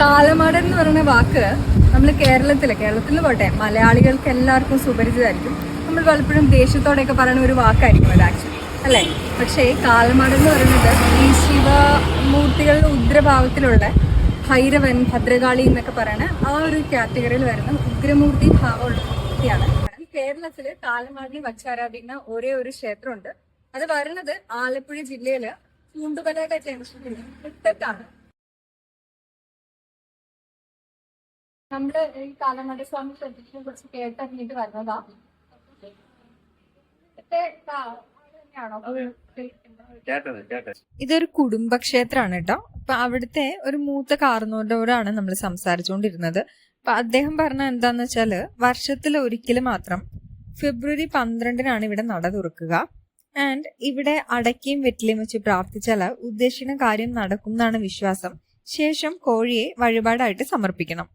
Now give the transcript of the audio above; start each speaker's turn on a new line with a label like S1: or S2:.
S1: കാലമാടൻ എന്ന് പറയുന്ന വാക്ക് നമ്മൾ കേരളത്തിലെ കേരളത്തിൽ പോട്ടെ മലയാളികൾക്ക് എല്ലാവർക്കും സുപരിചിതമായിരിക്കും. നമ്മൾ പലപ്പോഴും ദേഷ്യത്തോടെയൊക്കെ പറയുന്ന ഒരു വാക്കായിരിക്കും അത് ആക്ച്വലി അല്ലേ? പക്ഷേ കാലമാടൻ എന്ന് പറയുന്നത് ഈ ശിവമൂർത്തികളുടെ ഉഗ്രഭാവത്തിലുള്ള ഭൈരവൻ ഭദ്രകാളി എന്നൊക്കെ പറയുന്ന ആ ഒരു കാറ്റഗറിയിൽ വരുന്ന ഉഗ്രമൂർത്തി ഭാവമുള്ള മൂർത്തിയാണ് കേരളത്തിൽ കാലമാടിനെ വച്ചാരാധിക്കുന്ന ഒരേ ഒരു ക്ഷേത്രമുണ്ട്. അത് വരുന്നത് ആലപ്പുഴ ജില്ലയിൽ ചൂണ്ടുപലയുടെ ക്ഷേത്രത്തിൽ മുട്ടത്താണ് നമ്മൾ ഈ കാലമാടി സ്വാമി ക്ഷേത്രത്തിനെ കുറിച്ച് കേട്ടറിഞ്ഞിട്ട് വരുന്നതാ
S2: ഇതൊരു കുടുംബക്ഷേത്രമാണ് കേട്ടോ. അപ്പൊ അവിടുത്തെ ഒരു മൂത്ത കാർന്നോടോടാണ് നമ്മൾ സംസാരിച്ചുകൊണ്ടിരുന്നത് അപ്പൊ അദ്ദേഹം പറഞ്ഞ എന്താന്ന് വെച്ചാൽ വർഷത്തിൽ ഒരിക്കൽ മാത്രം ഫെബ്രുവരി പന്ത്രണ്ടിനാണ് ഇവിടെ നട തുറക്കുക. ആൻഡ് ഇവിടെ അടയ്ക്കയും വെറ്റിലയും വെച്ച് പ്രാർത്ഥിച്ചാൽ ഉദ്ദേശിക്കുന്ന കാര്യം നടക്കും എന്നാണ് വിശ്വാസം. ശേഷം കോഴിയെ വഴിപാടായിട്ട് സമർപ്പിക്കണം.